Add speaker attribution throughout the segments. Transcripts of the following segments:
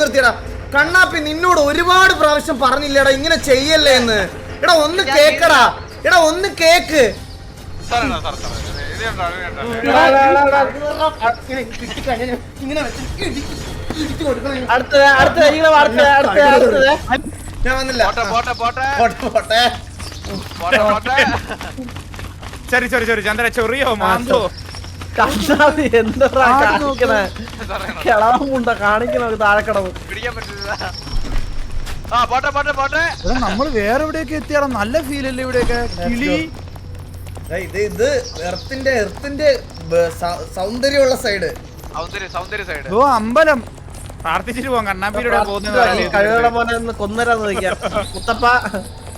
Speaker 1: നിർത്തിയെടാ. കണ്ണാപ്പി നിന്നോട് ഒരുപാട് പ്രാവശ്യം പറഞ്ഞില്ലടാ ഇങ്ങനെ ചെയ്യല്ലേ എന്ന്. എടാ ഒന്ന് കേക്കടാ. എടാ ഒന്ന് കേക്ക്.
Speaker 2: ചെറിയ ചെറിയ ചെറിയ
Speaker 1: ഞാൻ വന്നില്ല.
Speaker 3: ചന്ദ്ര ചെറിയോ മാന്തോ
Speaker 2: എന്താ കാണിക്കണേ?
Speaker 4: സാറേ
Speaker 2: കിളവുണ്ട കാണിക്കണ താഴെക്കടവ്.
Speaker 4: പിടിക്കാൻ പറ്റില്ല. ആ പോട്ടെ പോട്ടെ പോട്ടെ.
Speaker 3: നമ്മൾ നമ്മൾ വേറെ എവിടെയൊക്കെ എത്തിയാടാ? നല്ല ഫീൽ അല്ലേ ഇവിടെയൊക്കെ? കിളി.
Speaker 1: ദാ ഇത് ഇത് എർത്തിന്റെ എർത്തിന്റെ സൗന്ദര്യമുള്ള സൈഡ്
Speaker 4: സൗന്ദര്യ സൗന്ദര്യ സൈഡ്
Speaker 3: ഓ അമ്പലം. പ്രാർത്ഥിച്ചിട്ട് പോകാം കണ്ണാമ്പിയിലൂടെ പോകുന്നത്
Speaker 2: കൊന്നരാന്ന് മുത്തപ്പ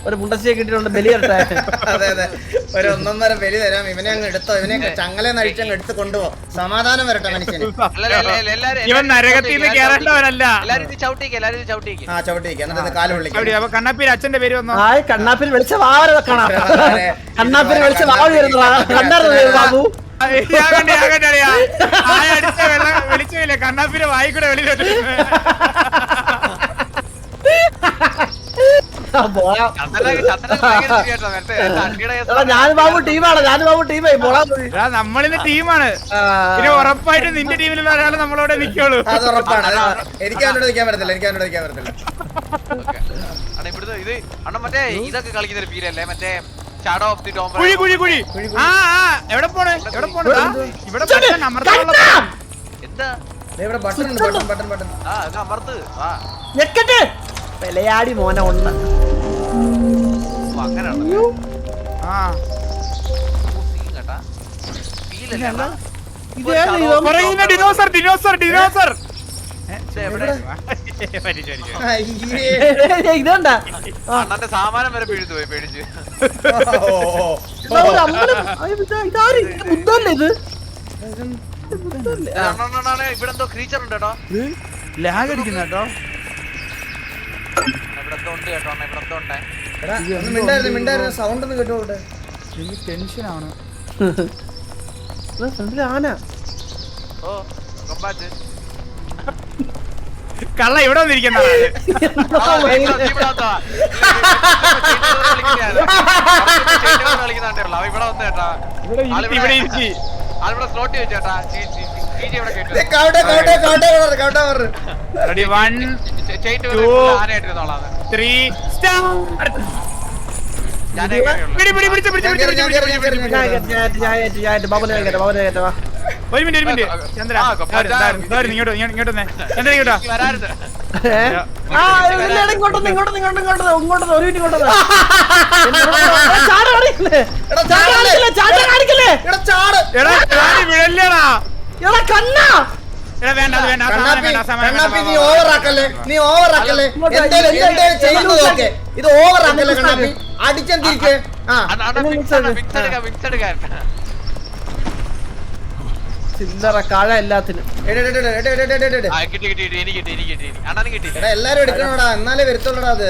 Speaker 2: ഒരു മുണ്ടശ്ശിയെ കിട്ടിയിട്ടുണ്ട് ബലിയറട്ടെ
Speaker 1: അതെ അതെ. ഒരു ഒന്നൊന്നര ബലി തരാം. ഇവനെ അങ്ങ് എടുത്തോ. ഇവനെ ചങ്ങലെ നഴിച്ചങ്ങ് എടുത്ത് കൊണ്ടുപോ. സമാധാനം വരട്ടെ മനുഷ്യനെ.
Speaker 3: ഇവൻ നരകത്തിൽ നിന്ന്
Speaker 1: ആ ചവിട്ടിക്ക്. എന്നിട്ട് കാൽ
Speaker 3: എവിടെ
Speaker 1: വിളിക്കാം
Speaker 3: അപ്പൊ അച്ഛന്റെ പേര് വന്നോ?
Speaker 2: ആയി കണ്ണാപ്പിൽ വിളിച്ച വാവര വെക്കണം. കണ്ണാപ്പിൽ വിളിച്ച വാവ വരുന്നതാ. കണ്ടായിരുന്നു ബാബു.
Speaker 3: ആകട്ടെ ആകട്ടെ അറിയാ ആ അടിച്ച വെള്ളം വിളിച്ചില്ലേ? കണ്ണാപ്പിന്റെ വായിക്കൂടെ വെളിയിലോട്ട്.
Speaker 2: ഞാൻ ബാബു ടീമാണ് ഞാൻ ബാബു ടീമായി പോളാ
Speaker 3: എടാ, നമ്മളിന്ന് ടീമാണ്. ഇനി ഉറപ്പായിട്ട് നിന്റെ ടീമിലുള്ള ഒരാൾ നമ്മളോടെ നിൽക്കുള്ളൂ.
Speaker 1: അത് ഉറപ്പാണ്. എനിക്ക് അവനോട് നിൽക്കാൻ പറ്റത്തില്ല എനിക്ക് അവനോട് നിൽക്കാൻ പറ്റത്തില്ല.
Speaker 4: ഓക്കേ. അണ്ണാ ഇവിടുത്തെ ഇത് അണ്ണ മറ്റേ ഇതൊക്കെ കളിക്കുന്ന ഒരു ഫീലല്ലേ മറ്റേ ഷാഡോ ഓഫ് ദി ടോം
Speaker 3: കുഴി കുഴി കുഴി. ആ ആ. എവിടെ പോണേ? എവിടെ പോണേ? ഇവിടെ
Speaker 4: എന്താ?
Speaker 1: ദേ ഇവിടെ ബട്ടൺ ഉണ്ട് ബട്ടൺ ബട്ടൺ ബട്ടൺ
Speaker 4: ആ അമർത്ത്. ആ.
Speaker 2: ഞെക്കട്ടെ. വിലയാടി മോനെ
Speaker 3: പറയുന്ന ഡിനോസർ ഡിനോസർ ഡിനോസർ.
Speaker 2: ഇതണ്ട?
Speaker 4: സാമാനം വരെ പിഴുതു പോയി പേടിച്ച്.
Speaker 2: ഇതാ ബുദ്ധല്ലേ
Speaker 4: ഇവിടെ എന്തോ ക്രീച്ചർ ഉണ്ട് കേട്ടോ.
Speaker 3: ലാഗ് അടിക്കുന്ന കേട്ടോ.
Speaker 4: ഇവിടെ എന്തോ ഉണ്ട് കേട്ടോ അണ്ണാ ഇവിടെ എന്തോ ഉണ്ട്
Speaker 1: എടാ, ഒന്ന് മിണ്ടായിരുന്നു മിണ്ടായിരുന്നു സൗണ്ട് ഒന്ന് കേട്ടോട്ടെ
Speaker 3: എനിക്ക് ടെൻഷനാണ്
Speaker 2: ആന
Speaker 4: ഓ
Speaker 3: കള്ള ഇവിടെ വന്നിരിക്കുന്ന
Speaker 4: ഇവിടെ
Speaker 3: ത്രീ. ഒരു മിനിറ്റ് ഒരു മിനിറ്റ് ചന്ദ്ര ഇങ്ങോട്ട് ഇങ്ങോട്ട്. ചന്ദ്ര ഇങ്ങോട്ടോ
Speaker 2: ഇങ്ങോട്ടൊന്ന്, ഇങ്ങോട്ടൊന്ന്, ഇങ്ങോട്ട് ഇങ്ങോട്ടൊന്ന്, ഇങ്ങോട്ടൊന്ന്, ഒരു മിനിറ്റ് ഇങ്ങോട്ടൊന്ന്. ചാട് കാണിക്കല്ലേ?
Speaker 1: എടാ
Speaker 2: ചാട് കാണിക്കല്ലേ? ചാട് കാണിക്കല്ലേ?
Speaker 1: എടാ ചാട്
Speaker 3: എടാ വിഴല്ലേടാ
Speaker 2: എടാ, കണ്ണാ.
Speaker 1: നീ ആക്കല്ലേ നീ ഓവർ ആക്കല്ലേ
Speaker 2: ഇങ്ങോട്ട്
Speaker 1: എന്തേലും എന്തേലും ചെയ്യുന്നത് ഇത് ഓവർ ആക്കല്ലേ കണ്ണാപ്പി. അടിച്ചെന്തിരിക്കെ? ആ
Speaker 2: ചില്ലറ കഴ എല്ലാത്തിനും.
Speaker 1: എടേ, എടേ, എടേ, എടേ, എടേ, എടേ, എടേ.
Speaker 4: ആ കിട്ടി കിട്ടി കിട്ടി എനിക്ക് കിട്ടി എനിക്ക് കിട്ടി അണ്ണനും കിട്ടി.
Speaker 1: എടാ എല്ലാരും എടുക്കണോടാ. എന്നാലേ വരുത്തുള്ളടാ അത്.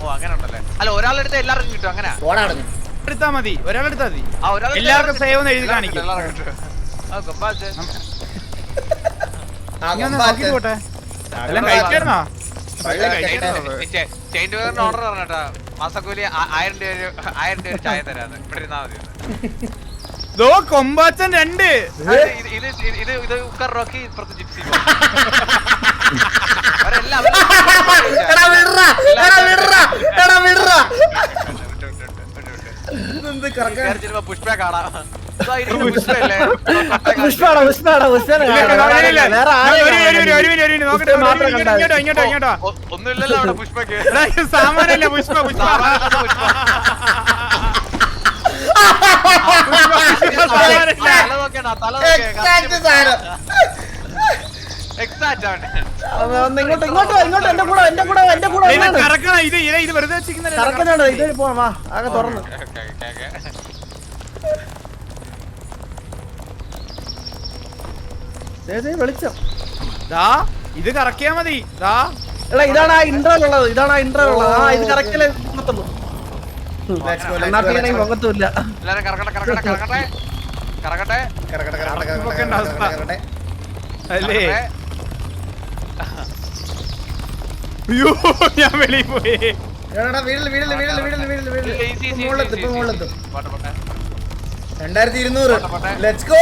Speaker 4: ഓ അങ്ങനെ ഉണ്ടല്ലേ. അല്ല ഒരാളെടുത്ത് എല്ലാവർക്കും കിട്ടും അങ്ങനെ.
Speaker 1: ഓടാടഞ്ഞു
Speaker 3: എടുത്താ മതി ഒരാളെടുത്താ മതി. എല്ലാവർക്കും സേവ് എന്ന് എഴുതി കാണിക്കും.
Speaker 4: ചെയിൻ ഓർഡർ പറഞ്ഞിട്ടാ. മാസക്കൂലി ആയിരം രൂപ ആയിരം രൂപ ചായ തരാന്ന്. ഇവിടെ ഇരുന്നാ മതി.
Speaker 3: ദോ കൊമ്പാച്ചൻ രണ്ട്.
Speaker 4: ഇത് ഇത് ഇത് ഉക്കർ റോക്കി ഇപ്പുറത്ത് ജിപ്സി പുഷ്പ കാണാം.
Speaker 2: വേറെ.
Speaker 4: ഒന്നുമില്ലല്ലോ അവിടെ പുഷ്പക്ക്
Speaker 3: എടാ, സാമാനല്ല പുഷ്പ പുഷ്പ?
Speaker 4: പുഷ്പ
Speaker 3: സാമാനല്ല.
Speaker 4: തല തല
Speaker 1: സാധനം.
Speaker 4: ആണ്.
Speaker 2: ഒന്ന് ഒന്ന് ഇങ്ങോട്ട് ഇങ്ങോട്ട് വാ, ഇങ്ങോട്ട് എന്റെ കൂടെ എന്റെ കൂടെ എന്റെ കൂടെ
Speaker 3: ഇത്. കറക്കണം ഇത് ഇത് ഇത് വെറുതെ വെച്ചിരിക്കുന്നതല്ല.
Speaker 2: കറക്കനാണ് ഇത് പോവാം വാ ആകെ തുറന്ന്. വെളിച്ചം.
Speaker 3: ദാ ഇത് കറക്കിയാ മതി. ദാ.
Speaker 2: എടാ ഇതാണ് ആ ഇൻട്രോലുള്ളത് ഇതാണ് ആ ഇൻട്രോലുള്ളത് ആ ഇത്
Speaker 1: കറക്റ്റല്ലേ നിർത്തുള്ളൂ
Speaker 2: പൊങ്ങത്തുമില്ല
Speaker 3: അല്ലേ? അയ്യോ ഞാൻ വെളിയിൽ പോയി.
Speaker 1: രണ്ടായിരത്തി ഇരുന്നൂറ്. ലെറ്റ്സ് ഗോ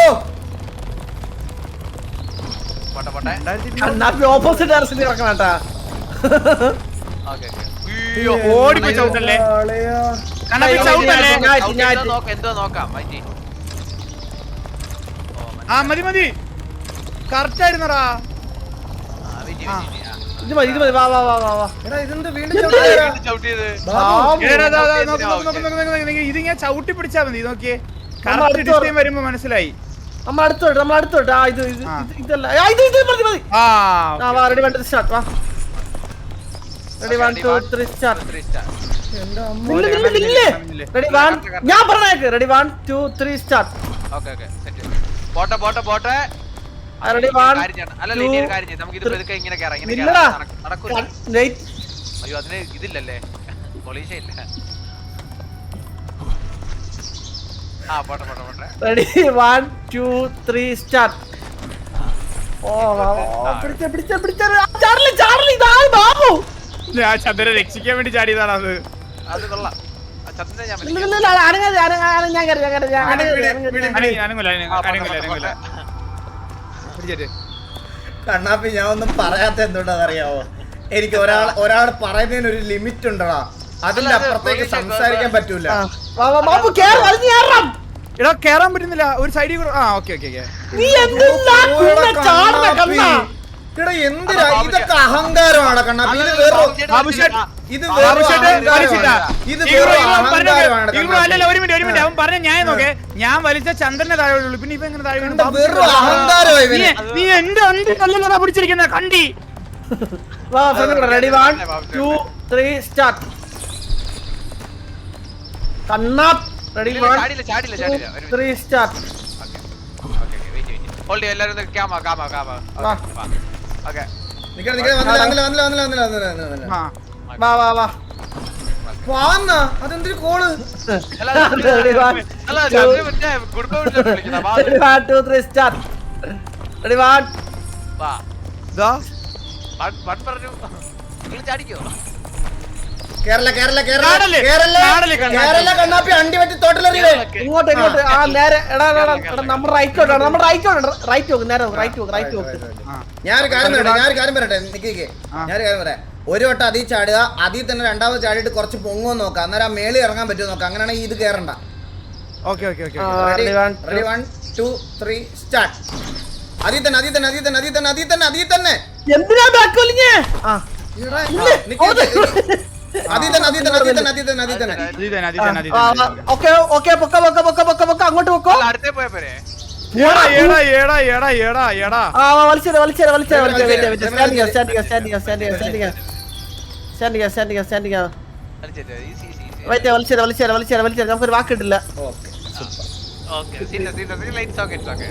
Speaker 2: ഇതിങ്ങനെ
Speaker 4: നോക്കാം
Speaker 3: ചവിട്ടി പിടിച്ചാ മതി നോക്കിയേ. കറക്റ്റ് വരുമ്പോ മനസ്സിലായി.
Speaker 2: നമ്മൾ അടുത്തോട്ട് നമ്മൾ അടുത്തോട്ട് ആ. ഇത് ഇത് ഇതല്ല. ആ, ഇത് ഇത് മതി മതി.
Speaker 3: ആ
Speaker 2: ആ വാ റെഡി വൺ ടു സ്റ്റാർട്ട് വാ ready one two three start. Ready one ഞാൻ പറഞ്ഞേക്ക്. Ready one two three start
Speaker 4: okay, okay, set. പോട്ടെ പോട്ടെ പോട്ടെ.
Speaker 2: Ready one.
Speaker 4: അല്ലല്ല ഇനി കാര്യം നമുക്ക് ഇത് പതുക്കെ ഇങ്ങനെ കയറാം ഇങ്ങനെ നടക്കൂല
Speaker 2: വെയിറ്റ്
Speaker 4: അയ്യോ അതിന് ഇതില്ലല്ലേ? പൊളീഷ ഇല്ല.
Speaker 2: Ready one two three start ഇതാ
Speaker 3: ഞാൻ ചന്ദ്രനെ രക്ഷിക്കാൻ വേണ്ടി ചാടിയതാണ് അത്.
Speaker 1: കണ്ണാപ്പി ഞാൻ ഒന്നും പറയാത്ത എന്തുകൊണ്ടാണെന്നറിയാവോ? എനിക്ക് ഒരാൾ ഒരാൾ പറയുന്നതിന് ഒരു ലിമിറ്റ് ഉണ്ടടാ. അതിന്റെ അപ്പുറത്തേക്ക് സംസാരിക്കാൻ പറ്റൂല.
Speaker 3: എടാ കേറാൻ പറ്റുന്നില്ല. ഒരു സൈഡിൽ കൂടെ ആ ഓക്കെ ഓക്കെ
Speaker 2: നീ എന്തിന്നാ കുണ്ണ ചാടുന്ന കണ്ണാ
Speaker 1: എടാ എന്തിനാ? ഇതൊക്കെ അഹങ്കാരമാണ് കണ്ണാ. ഇത് വേറെ ഇത് ഇത്
Speaker 3: അല്ലല്ല ഒരു മിനിറ്റ് ഒരു മിനിറ്റ്. അവൻ പറഞ്ഞു ഞാൻ നോക്കെ. ഞാൻ വലിച്ച ചന്ദ്രനെ താഴെ വീഴുള്ളൂ പിന്നെ ഇപ്പൊ എങ്ങനെ താഴെ വീഴുന്നു
Speaker 1: അഹങ്കാരമായി
Speaker 3: നീ എന്റെ അണ്ടി കല്ലല്ലതാ പിടിച്ചിരിക്കുന്ന? കണ്ടി.
Speaker 2: Ready one two three start കണ്ണാ
Speaker 4: റെഡി
Speaker 2: ചാടില്ല
Speaker 4: ചാടില്ല ചാടില്ല
Speaker 2: ത്രീ സ്റ്റാർട്ട്
Speaker 4: ഹോൾഡ് എല്ലാരും ക്യാമ കാമ കാമ ഓക്കെ
Speaker 1: നിക്കണ നിക്കണ വന്നില്ല വന്നില്ല വന്നില്ല വന്നില്ല വന്നില്ല വന്നില്ല
Speaker 2: വാ വാ വാ.
Speaker 1: വാന്നാ? അതെന്തൊരു
Speaker 4: കോൾ പറഞ്ഞു. ചാടിക്കോ?
Speaker 1: കേരള കേരള കേരള കേരള കേരള കണ്ണാപ്പി അണ്ടി പറ്റി തോട്ടിലെറിയേ
Speaker 2: ഇങ്ങോട്ട് ഇങ്ങോട്ട്. ആ നേരെ എടാ എടാ, നമ്മുടെ റൈറ്റോട്ടാണ് നമ്മൾ റൈറ്റോട്ട് റൈറ്റ് നോക്ക് നേരെ റൈറ്റ് നോക്ക് റൈറ്റ് നോക്ക്.
Speaker 1: ഞാനൊരു കാര്യം പറയട്ടെ ഞാനൊരു കാര്യം പറയട്ടെ നിക്ക് നിക്ക്. ഞാനൊരു കാര്യം പറയാം ഒരു വട്ടം അതിൽ ചാടുക അതിൽ തന്നെ രണ്ടാമത് ചാടിയിട്ട് കുറച്ച് പൊങ്ങോ നോക്കാം. അന്നേരം ആ മേളിൽ ഇറങ്ങാൻ പറ്റുമോ നോക്കാം. അങ്ങനെയാണെങ്കിൽ ഇത് കയറണ്ട
Speaker 3: okay okay okay
Speaker 1: ready one two three start അതിൽ തന്നെ അതിൽ തന്നെ അതിൽ തന്നെ അതിൽ തന്നെ അതിൽ തന്നെ അതിൽ തന്നെ.
Speaker 2: എന്തിനാ ബാക്ക് വലിഞ്ഞേ? ആ. ഓക്കെ ഓക്കെ പൊക്ക പൊക്ക പൊക്ക പൊക്ക പൊക്ക അങ്ങോട്ട് പൊക്കോ. വലിച്ചേരെ, വലിച്ചേരെ വലിച്ചേരെ. Standing standing standing standing standing standing standing standing വലിച്ചേരെ വലിച്ചേരെ വലിച്ചേരെ വലിച്ചേരെ വലിച്ചേരെ നമുക്കൊരു വാക്ക് കിട്ടില്ല
Speaker 1: ഓക്കെ സൂപ്പർ.
Speaker 4: സീന സീന സീന ലൈറ്റ് സോക്കറ്റ് ഓക്കെ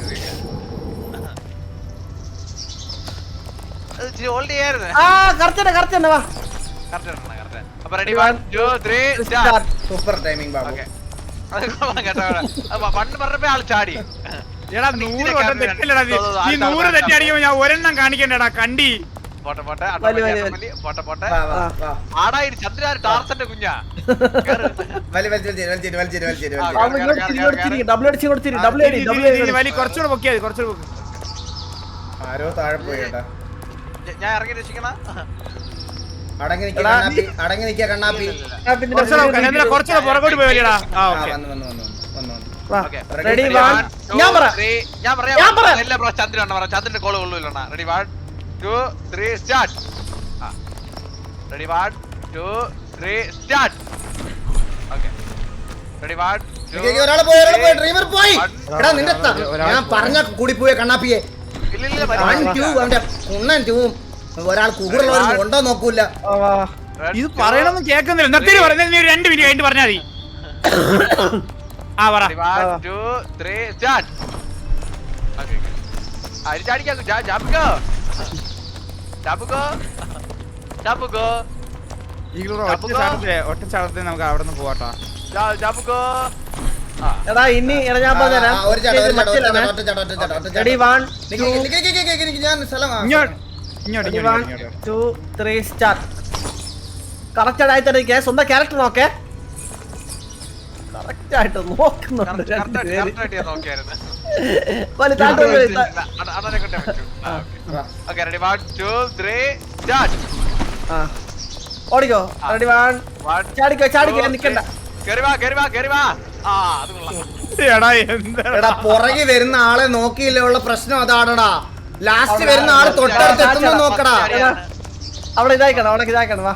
Speaker 4: ഹോൾഡ് ചെയ്യായിരുന്നു
Speaker 2: ആ കറക്റ്റ് തന്നെ കറക്റ്റ് തന്നെ വാ.
Speaker 4: കറക്റ്റ് അപ്പൊ ready one two three
Speaker 1: super timing Babu
Speaker 4: പണ്ട് പറഞ്ഞപ്പോ ആൾ ചാടി.
Speaker 3: എടാ നൂറ് വട്ടം തെറ്റില്ലടാ നീ. നൂറ് തെറ്റിയടിക്കുമ്പോ ഞാൻ ഒരെണ്ണം കാണിക്കണ്ടടാ കണ്ടി.
Speaker 4: പോട്ടെ പോട്ടെ. പോട്ടെ പോട്ടെ.
Speaker 1: ആടാ
Speaker 4: ഇത് ചന്ദ്രൻ ടാർസന്റെ കുഞ്ഞാ.
Speaker 3: കുറച്ചുകൂടെ പൊക്കിയാ കുറച്ചുകൂടെ
Speaker 1: ആരോ താഴെ
Speaker 4: പോയേട്ടാ ഞാൻ ഇറങ്ങി രക്ഷിക്കണ.
Speaker 1: അടങ്ങി നിക്ക
Speaker 2: എടാ,
Speaker 1: കണ്ണാപ്പി. അടങ്ങി നിക്ക കണ്ണാപ്പി.
Speaker 3: കുറച്ചുകൂടെ പുറകോട്ട് പോയി വലിയടാ ആ ഓക്കെ.
Speaker 1: വന്നു വന്നു വന്നു വന്നു വന്നു.
Speaker 2: വാ.
Speaker 4: Okay
Speaker 2: Ready,
Speaker 1: Ready,
Speaker 2: one. ഞാൻ പറ
Speaker 4: ഞാൻ പറയാം.
Speaker 2: ഞാൻ പറയാം.
Speaker 4: ചന്ദ്രൻ പറ ചന്ദ്രന്റെ കോൾ കൊള്ളൂല്ലണ്ണ ready one two three start ready one two three start okay ready one
Speaker 1: നിക്ക് പോയി ഒരാൾ പോയി. ഡ്രൈവർ പോയി. എടാ നിന്റെ ഞാൻ പറഞ്ഞ കൂടി പോയ കണ്ണാപ്പിയെ
Speaker 4: ഇല്ല ഇല്ല.
Speaker 1: വൺ ടു അവന്റെ കുണ്ണൻ ടൂവും ഒരാൾ കൂടുതലുള്ളവർ കൊണ്ടോ നോക്കൂല.
Speaker 3: ഇത് പറയണമെന്ന് കേക്കുന്നില്ല നിർത്തി പറഞ്ഞത് ഒരു രണ്ട് മിനിറ്റ് കഴിഞ്ഞിട്ട് പറഞ്ഞാൽ മതി. ആ പറ. ഒറ്റ ചാടത്തിൽ നമുക്ക് അവിടെ നിന്ന് പോവാട്ടോ
Speaker 2: എടാ ഇനി എടാ ഞാൻ പറഞ്ഞുതരാം.
Speaker 1: ഞാൻ സ്ഥലം
Speaker 2: ടു ത്രീ കറക്റ്റ് ആയിട്ട് സ്വന്തം ക്യാരക്ടർ നോക്കേ. കറക്റ്റ് ആയിട്ട് നോക്കുന്നുണ്ട്. ഓടിക്കോ. റെഡി വൺ ചാടിക്കോ ചാടിക്കോ
Speaker 4: two,
Speaker 2: നിക്കണ്ട.
Speaker 4: കേറി വാ, കേറി വാ, കേറി വാ. ആ, അത്
Speaker 3: എടാ
Speaker 1: എടാ പുറകെ വരുന്ന ആളെ നോക്കിയില്ല? ഉള്ള പ്രശ്നം അതാണടാ. ലാസ്റ്റ് വരുന്ന ആൾ തൊട്ടടുത്ത് എത്തുന്നു നോക്കടാ
Speaker 4: First ചാടി ആരാണ്?
Speaker 2: അവിടെ ഇതാക്കണം അവിടെ ഇതാക്കണം വാ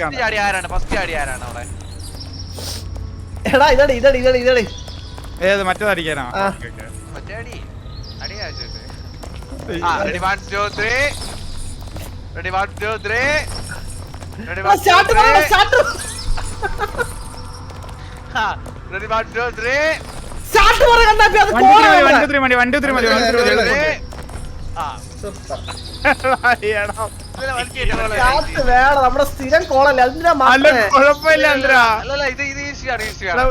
Speaker 3: കാണാം.
Speaker 4: ചാടി ആരാണ്? ഫസ്റ്റ് ചാടി ആരാണ് അവിടെ?
Speaker 2: എടാ ഇതടി ഇതടി ഇതടി ഇതടി
Speaker 3: ഏത് മറ്റേതടിക്കാനാ
Speaker 2: ആ.
Speaker 3: Okay, okay.
Speaker 4: മറ്റേ അടി. അടി ആവശ്യമില്ല. ആ, one one, two, three. Ready, one, two, three. Ready, one, one
Speaker 2: two
Speaker 4: three
Speaker 2: one
Speaker 4: two ready,
Speaker 2: start വേണം. നമ്മുടെ സ്ഥിരം കോളല്ലേ? അതിനാ
Speaker 3: കുഴപ്പമില്ല ചന്ദ്ര
Speaker 4: അല്ലല്ല ഇത് ഇത് ഈസിയാണ് ഈസിയാണ്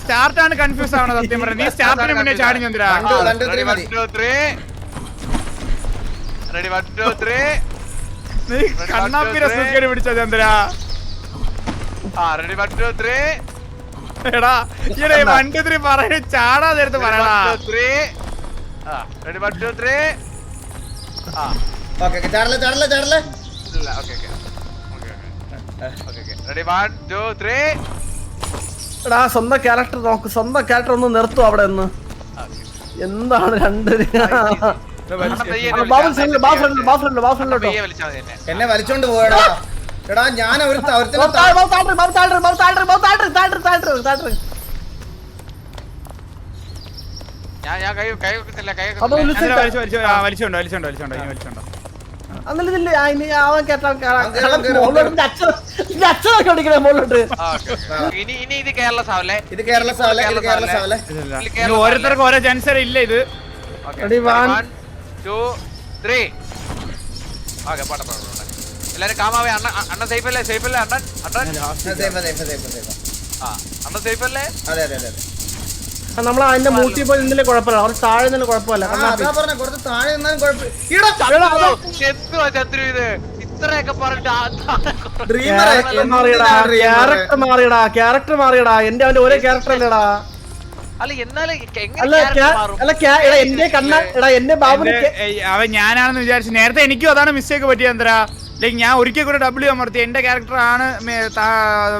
Speaker 3: സ്റ്റാർട്ട് കൺഫ്യൂസ് ആവണത് സത്യം പറഞ്ഞ. നീ സ്റ്റാർട്ടിന് മുന്നേ ചാടി ചന്ദ്ര നീ കണ്ണാപ്പിനെ സുഖേട് പിടിച്ച ചന്ദ്ര
Speaker 4: ആ റെഡി വൺ ടു ത്രീ
Speaker 3: എടാ ഈടെ വണ്ടി ത്രീ പറയ ചാടാ നേരത്ത് പറയടാ
Speaker 4: three ready one two three
Speaker 1: okay ചാടല്ലേ ചാടല്ലേ ചാടല്ലേ
Speaker 4: ഇല്ല okay okay okay okay okay ready one two three
Speaker 2: എടാ സ്വന്തം ക്യാരക്ടർ നോക്ക് സ്വന്തം ക്യാരക്ടർ ഒന്ന് നിർത്തും അവിടെ ഒന്ന് എന്താണ് രണ്ട്
Speaker 4: എന്നെ
Speaker 1: വലിച്ചോണ്ട് പോയടാ എടാ ഞാൻ ഒരു ഒരുത്തനെ
Speaker 2: ബാബു താഴെ, ബാബു താഴെ, ബാബു താഴെ, ബാബു താഴെ, ബാബു താഴെ, താഴെ, താഴെ, താഴെ.
Speaker 4: ഞാൻ ഞാൻ കൈ കൈ വെക്കുന്നില്ല കൈ
Speaker 3: വലിച്ചോണ്ടോ വലിച്ചോണ്ടോ വലിച്ചോണ്ടോ ഇനി വലിച്ചോണ്ടോ?
Speaker 2: അന്നില്ല ഇതില്ല ഇനി അവൻ കേട്ടാ അച്ഛനൊക്കെ
Speaker 4: okay, okay. ഇനി ഇനി ഇത് കേരള സാവല്ലേ
Speaker 1: ഇത് കേരള സാവല്ലേ ഇത് കേരള സാവല്ലേ
Speaker 3: ഇല്ല, ഇല്ല.
Speaker 4: ഇതിൽ
Speaker 3: ഇത് ഓരോരുത്തർക്കും ഓരോ ചാൻസ് ഇല്ല ഇത്.
Speaker 4: two, three. Okay, പോട്ടെ, പോട്ടെ. എല്ലാരും കാമാവേ അണ്ണ അണ്ണ സേഫ് അല്ലേ? സേഫ് അല്ലേ അണ്ണൻ? അണ്ണൻ?
Speaker 1: സേഫ് അതെ അതെ
Speaker 4: ആ അണ്ണൻ സേഫ് അല്ലേ?
Speaker 1: അതെ അതെ അതെ.
Speaker 2: നമ്മൾ അതിന്റെ മൂട്ടി പോയി നിന്നില്ലേ കുഴപ്പമില്ല. കുറച്ച് താഴെ നിന്നില്ല കുഴപ്പമില്ല.
Speaker 1: അതാ പറഞ്ഞ കുറച്ച് താഴെ നിന്നാലും കുഴപ്പമില്ല.
Speaker 2: എടാ, അത്
Speaker 4: എന്തുവാ ചന്ദ്രു ഇത്. ഇത്രയൊക്കെ പറഞ്ഞിട്ട് ആ താഴെ
Speaker 2: ക്യാരക്ടർ മാറിയടാ എന്റെ അവന്റെ ഒരേ ക്യാരക്ടർ അല്ലേടാ
Speaker 4: അല്ല എന്നാലും എങ്ങനെ
Speaker 2: അല്ല
Speaker 4: മാറും?
Speaker 2: അല്ല എടാ എന്റെ കണ്ണ എടാ എന്റെ
Speaker 3: ബാബു അവൻ ഞാനാണെന്ന് വിചാരിച്ചു. നേരത്തെ എനിക്കും അതാണ് മിസ്റ്റേക്ക് പറ്റിയ ചന്ദ്ര ലൈക്ക് ഞാൻ ഒരിക്കൽ കൂടെ ഡബ്ല്യു അമർത്തി. എന്റെ ക്യാരക്ടർ ആണ്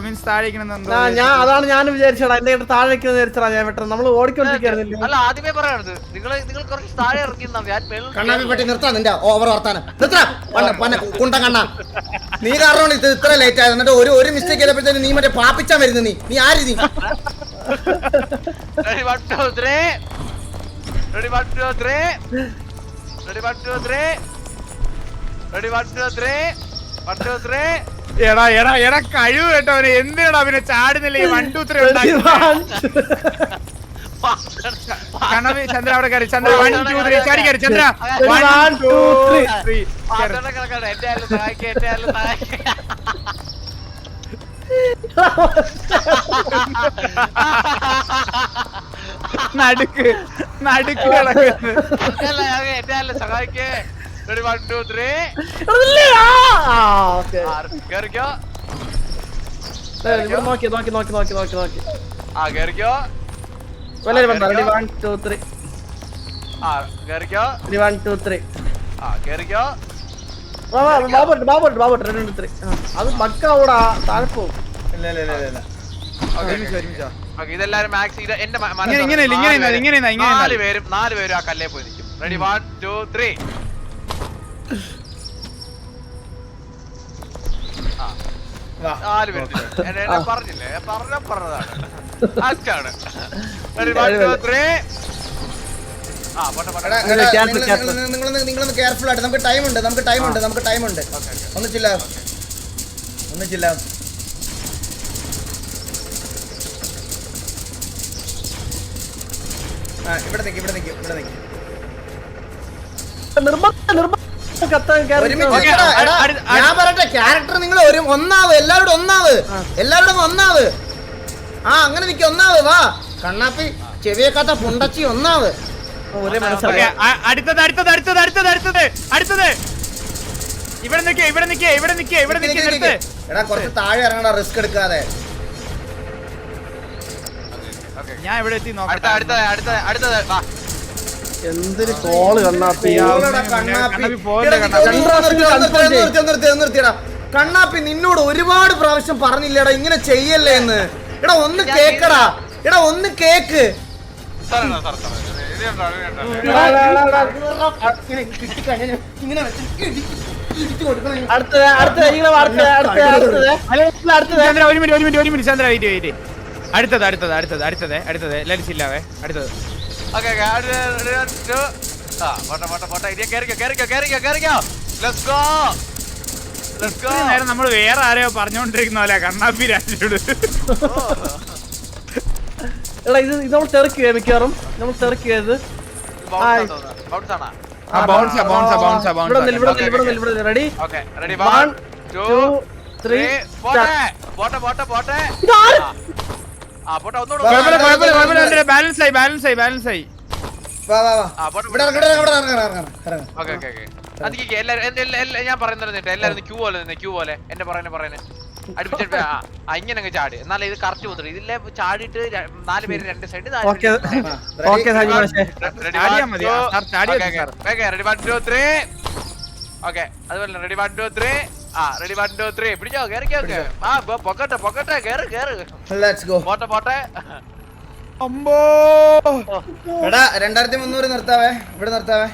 Speaker 3: മീൻസ് താഴേക്കണെന്ന്
Speaker 2: ഞാൻ അതാണ് ഞാൻ വിചാരിച്ചടാ എന്റെ താഴെ വെക്കുന്ന വിചാരിച്ചടാ ഞാൻ പെട്ടെന്ന്. നമ്മൾ ഓടിക്കൊണ്ടിരിക്കുന്നില്ല
Speaker 4: അല്ല ആദ്യമേ പറയണത് നിങ്ങൾ നിങ്ങൾ കുറച്ച് താഴെ
Speaker 1: നിർത്താൻ നിന്റെ ഓവർ വർത്താനം. നിർത്താ. പന്ന പന്ന കുണ്ട കണ്ണ. നീ കാരണം ഇത് ഇത്ര ലേറ്റ് ആയത്. എന്നിട്ട് ഒരു ഒരു മിസ്റ്റേക്ക് ചെയ്തപ്പോഴത്തേന് നീ മറ്റേ പാപ്പിച്ചാൻ വരുന്നു നീ. നീ ആര് നീ
Speaker 4: ready two three ready two three ready two three.
Speaker 3: എടാ എടാ എടാ കഴിവ് കേട്ടവന്. എന്തിനാടാ പിന്നെ ചാടുന്നില്ല? ഈ വൺ ടു ത്രീ കണ്ണവി ചന്ദ്ര അവിടെ കയറി ചന്ദ്ര വൺ ടു ത്രീ ചാടി കയറി ചന്ദ്ര. One two. ത്രീ. നടുക്ക് നടുക്ക് കിടക്കുന്നു.
Speaker 4: അല്ല, ഞാൻ എന്റെ ആയാലും സഹായിക്ക്. Ready, one, two, three. ആ, കേറിക്കോ.
Speaker 2: നോക്കി നോക്കി നോക്കി നോക്കി നോക്കി നോക്കി.
Speaker 4: ആ, കേറിക്കോ.
Speaker 2: എല്ലാരും പറഞ്ഞോ റെഡി വൺ ടു ത്രീ
Speaker 4: ആ, കേറിക്കോ.
Speaker 2: റെഡി വൺ ടു ത്രീ
Speaker 4: ആ, കേറിക്കോ.
Speaker 2: ബാബോട്ട് ബാബോട്ട് ബാബോട്ട് രണ്ട് ത്രീ അത് മക്കാവൂടാ താഴെ പോവും
Speaker 1: ഇല്ല ഇല്ല ഇല്ല ഇല്ല.
Speaker 4: ഇതെല്ലാരും മാക്സ് ഇത് എന്റെ നാല്. പേരും. നാല് പേരും ആ കല്ലേ പോയി നിൽക്കും. റെഡി വൺ ടു ത്രീ നാല് പേര് നിൽക്കും. പറഞ്ഞില്ലേ? പറഞ്ഞ പറഞ്ഞതാണ്.
Speaker 1: നിങ്ങളൊന്ന് കെയർഫുൾ ആയിട്ട്. നമുക്ക് ടൈം ഉണ്ട് നമുക്ക് ടൈം ഉണ്ട് നമുക്ക് ടൈം ഉണ്ട്. ഒന്ന് ചില്ല ഒന്ന് ചില്ല ഇവിടെ നിക്ക് ഇവിടെ നിക്ക് ഇവിടെ നിക്ക്.
Speaker 2: നിർബന്ധ നിർബന്ധ.
Speaker 1: ഞാൻ പറയട്ടെ ക്യാരക്ടർ നിങ്ങൾ ഒരു ഒന്നാവ് എല്ലാവരും ഒന്നാവ് എല്ലാവരും ഒന്നാവ്. ആ അങ്ങനെ നിക്ക് ഒന്നാവ് വാ. കണ്ണാപ്പി ചെവിയേക്കാത്ത പുണ്ടച്ചി ഒന്നാവ്.
Speaker 3: അടുത്തത് അടുത്തത് അടുത്തത് അടുത്തത് അടുത്തത് അടുത്തത്. ഇവിടെ നിക്ക ഇവിടെ നിക്ക ഇവിടെ നിക്ക ഇവിടെ നിക്ക അടുത്ത്
Speaker 1: എടാ കുറച്ച് താഴെ ഇറങ്ങണ റിസ്ക് എടുക്കാതെ.
Speaker 3: ഞാൻ ഇവിടെ എത്തി
Speaker 4: അടുത്ത
Speaker 3: നോക്കട്ടെ
Speaker 4: അടുത്ത അടുത്ത അടുത്തത് വാ.
Speaker 2: എന്തൊരു കോൾ കണ്ണാപ്പി.
Speaker 1: കണ്ണാപ്പി. നിന്നോട് ഒരുപാട് പ്രാവശ്യം പറഞ്ഞില്ലേടാ ഇങ്ങനെ ചെയ്യല്ലേ എന്ന്. എടാ ഒന്ന് കേക്കടാ. എടാ ഒന്ന് കേക്ക്. ഇങ്ങനെ.
Speaker 2: അടുത്തത് അടുത്തത് അടുത്തത് അടുത്തത്. അടുത്തത് അടുത്തത്
Speaker 3: ലലിച്ചില്ലാവേ അടുത്തത്.
Speaker 4: Okay two. ആ പോട്ടെ പോട്ടെ പോട്ടെ ഇനി കയറിക്കോ കയറിക്കോ കയറിക്കോ കയറിക്കോ ലെറ്റ്സ് ഗോ ലെറ്റ്സ് ഗോ
Speaker 3: നേരം നമ്മൾ വേറെ ആരെയോ പറഞ്ഞുകൊണ്ടിരിക്കുന്ന പോലെ കണ്ണാപ്പി രാജയോട്
Speaker 2: എടാ ഇത് നമ്മൾ തെറിക്കുക മിക്കവാറും. നമ്മൾ തെറിക്കുക
Speaker 4: ബൗൺസ് ആണോ?
Speaker 2: Ready
Speaker 4: ready one two
Speaker 2: two, three,
Speaker 4: three പോട്ടെ പോട്ടെ പോട്ടെ പോട്ടെ.
Speaker 3: ബാലൻസ് ആയി ബാലൻസ് ആയി ബാലൻസ് ആയി.
Speaker 1: വാ വാ വാ. ഇവിടെ ഇറങ്ങ്, ഇവിടെ ഇറങ്ങ്, ഇവിടെ
Speaker 4: ഓക്കേ ഓക്കേ. ഓക്കെ. അതിക്ക് എല്ലാരും ഞാൻ പറയുന്നത് നിന്നിട്ട് എല്ലാരും ക്യൂ പോലെ നിന്ന് ക്യൂ പോലെ. എന്റെ പറയുന്നത് പറയുന്നത് അടുപ്പിച്ചിട്ട് ഇങ്ങനെ അങ്ങ് ചാടി. എന്നാലേ ഇത് കറക്റ്റ് പോകത്തുള്ളൂ. ഇതിലെ ചാടിയിട്ട് നാല് പേര് രണ്ട് side. Ready one two three okay അതുപോലെ റെഡി വൺ ടു ത്രീ ആ റെഡി വൺ ടു ത്രീ പിടിച്ചോ കേറിക്കോ ഒക്കെ ആ പൊക്കട്ടെ പൊക്കട്ടെ കേറ് കേറ്.
Speaker 1: ലെറ്റ്സ് ഗോ
Speaker 4: പോട്ടെ പോട്ടെ.
Speaker 3: അമ്പോ.
Speaker 1: എടാ രണ്ടായിരത്തി മുന്നൂറ് നിർത്താവേ. ഇവിടെ നിർത്താവേ.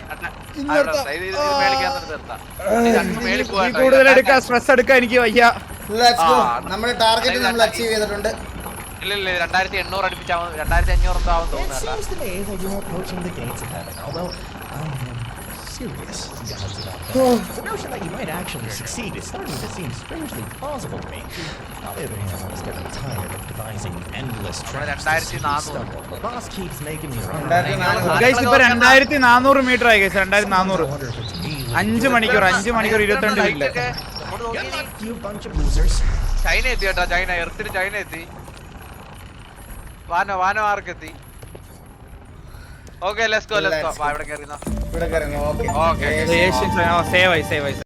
Speaker 3: കൂടുതൽ എടുക്കാൻ സ്ട്രെസ് എടുക്കാൻ എനിക്ക് വയ്യ.
Speaker 1: ലെറ്റ്സ് ഗോ നമ്മുടെ ടാർഗറ്റ് നമ്മൾ അച്ചീവ് ചെയ്തിട്ടുണ്ട്.
Speaker 4: ഇല്ല ഇല്ല രണ്ടായിരത്തി എണ്ണൂറ് അടുപ്പിച്ചാവും രണ്ടായിരത്തി അഞ്ഞൂറ് എന്തോ ആവും തോന്നുന്നു
Speaker 5: serious doubts about that. The notion that you might actually succeed is starting to seem strangely plausible to me. On the other hand, I was getting tired of devising endless traps to
Speaker 4: രണ്ടായിരത്തി
Speaker 5: see
Speaker 4: you
Speaker 5: stumble. The boss keeps making me run.
Speaker 3: Guys ഇപ്പൊ രണ്ടായിരത്തി നാനൂറ് metre ആയി guys രണ്ടായിരത്തി നാനൂറ്
Speaker 5: wonder if it's me.
Speaker 3: അഞ്ച് മണിക്കൂർ അഞ്ച് മണിക്കൂർ ഇരുപത്തിരണ്ട് minute
Speaker 5: you bunch of losers.
Speaker 4: China എത്തി കേട്ടോ ചൈന എർത്തിന് ചൈന എത്തി വാനോ വാനോ ആർക്ക് എത്തി okay let's go let's go ഇവിടെ കയറി
Speaker 1: ഇവിടെ കേറിനോ ഓക്കെ
Speaker 4: ഓക്കെ
Speaker 3: സേവ് ആയി സേവ് ആയി